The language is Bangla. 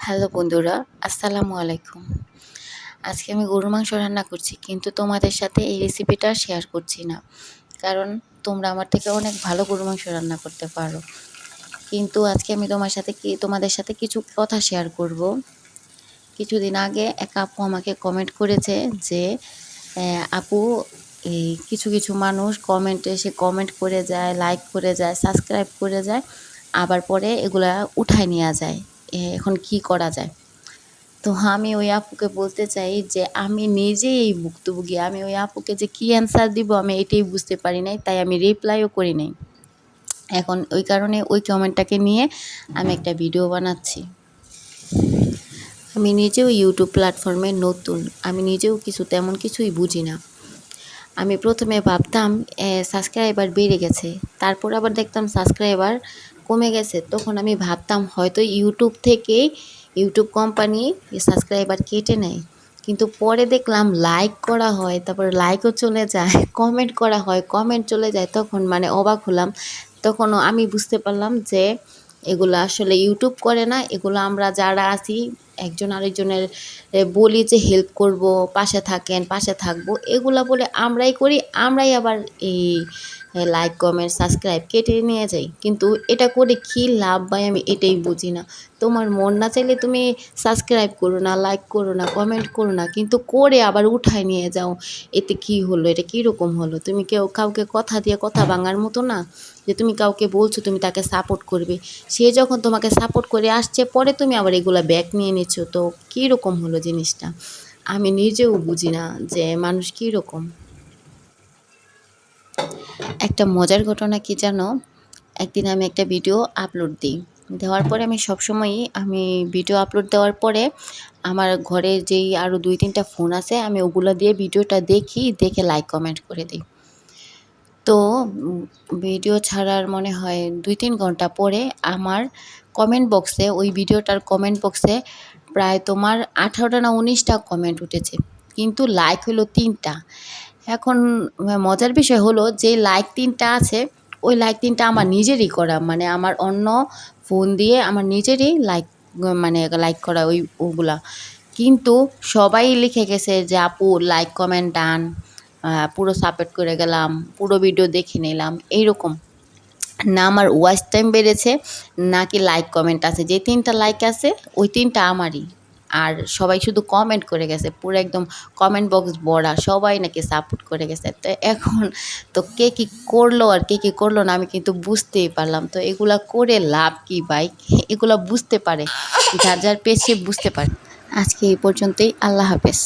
হ্যালো বন্ধুরা, আসসালামু আলাইকুম। আজকে আমি গরুর মাংস রান্না করছি, কিন্তু তোমাদের সাথে এই রেসিপিটা শেয়ার করছি না। কারণ তোমরা আমার থেকে অনেক ভালো গরুর মাংস রান্না করতে পারো। কিন্তু আজকে আমি তোমার সাথে কি, তোমাদের সাথে কিছু কথা শেয়ার করব। কিছুদিন আগে এক আপু আমাকে কমেন্ট করেছে যে আপু, এই কিছু কিছু মানুষ কমেন্টে এসে কমেন্ট করে যায় লাইক করে যায় সাবস্ক্রাইব করে যায়, আবার পরে এগুলা উঠায় নেওয়া যায়। এখন কি করা যায়? তো আমি ওই আপুকে বলতে চাই যে, আমি নিজেই এই ভুক্তভোগী। আমি ওই আপুকে যে কী অ্যান্সার দিব আমি এটাই বুঝতে পারি নাই, তাই আমি রিপ্লাইও করি নাই। এখন ওই কারণে ওই কমেন্টটাকে নিয়ে আমি একটা ভিডিও বানাচ্ছি। আমি নিজেও ইউটিউব প্ল্যাটফর্মে নতুন। আমি নিজেও কিছু তেমন কিছুই বুঝি না। আমি প্রথমে ভাবতাম সাবস্ক্রাইবার বেড়ে গেছে। তারপর আবার দেখতাম সাবস্ক্রাইবার কমে গেছে। তখন আমি ভাবতাম, হয়তো ইউটিউব থেকেই ইউটিউব কোম্পানি সাবস্ক্রাইবার কেটে নেয়। কিন্তু পরে দেখলাম লাইক করা হয়, তারপর লাইকও চলে যায় কমেন্ট করা হয় কমেন্ট চলে যায়। তখন মানে অবাক হলাম। তখনও আমি বুঝতে পারলাম যে এগুলো আসলে ইউটিউব করে না, এগুলো আমরা যারা আছি, একজন আরেকজনের বলি যে হেল্প করব, পাশে থাকেন, পাশে থাকব, এগুলো বলে আমরাই করি, আমরাই আবার এই লাইক কমেন্ট সাবস্ক্রাইব কেটে নিয়ে যাই। কিন্তু এটা করে কী লাভ ভাই? আমি এটাই বুঝি না। তোমার মন না চাইলে তুমি সাবস্ক্রাইব করো না লাইক করো না কমেন্ট করো না, কিন্তু করে আবার উঠায় নিয়ে যাও। এতে কি হলো? এটা কীরকম হলো? তুমি কেউ কাউকে কথা দিয়ে কথা ভাঙার মতো না? যে তুমি কাউকে বলছো তুমি তাকে সাপোর্ট করবে। সে যখন তোমাকে সাপোর্ট করে আসছে, পরে তুমি আবার এগুলো ব্যাক নিয়ে নিচ্ছ। তো কীরকম হলো জিনিসটা? আমি নিজেও বুঝি না যে মানুষ কীরকম। একটা মজার ঘটনা কি জানো? একদিন আমি একটা ভিডিও আপলোড দিই। দেওয়ার পরে আমি সবসময়ই আমি ভিডিও আপলোড দেওয়ার পরে আমার ঘরে যেই আরও দুই, তিনটা ফোন আছে, আমি ওগুলো দিয়ে ভিডিওটা দেখি, দেখে লাইক কমেন্ট করে দিই। তো ভিডিও ছাড়ার মনে হয় দুই, তিন ঘণ্টা পরে আমার কমেন্ট বক্সে ওই ভিডিওটার কমেন্ট বক্সে প্রায় তোমার আঠারোটা না উনিশটা কমেন্ট উঠেছে। কিন্তু লাইক হলো তিনটা। এখন মজার বিষয় হলো যে লাইক তিনটা আছে, ওই লাইক তিনটা আমার নিজেরই করা। মানে আমার অন্য ফোন দিয়ে আমার নিজেরই লাইক মানে লাইক করা ওই ওগুলা। কিন্তু সবাই লিখে গেছে যে, আপু লাইক কমেন্ট ডান পুরো সাপোর্ট করে গেলাম, পুরো ভিডিও দেখে নিলাম, এইরকম। না আমার ওয়াচ টাইম বেড়েছে নাকি লাইক কমেন্ট আছে। যে তিনটা লাইক আছে, ওই তিনটা আমারই। আর সবাই শুধু কমেন্ট করে গেছে, পুরো একদম কমেন্ট বক্স বড়া সবাই নাকি সাপোর্ট করে গেছে। তো এখন তো কে কী করল আর কে কী করল না আমি কিন্তু বুঝতেই পারলাম। তো এগুলা করে লাভ কি ভাই? এগুলা বুঝতে পারে, যার যার পেছে বুঝতে পারে। আজকে এই পর্যন্তই, আল্লাহ হাফেজ।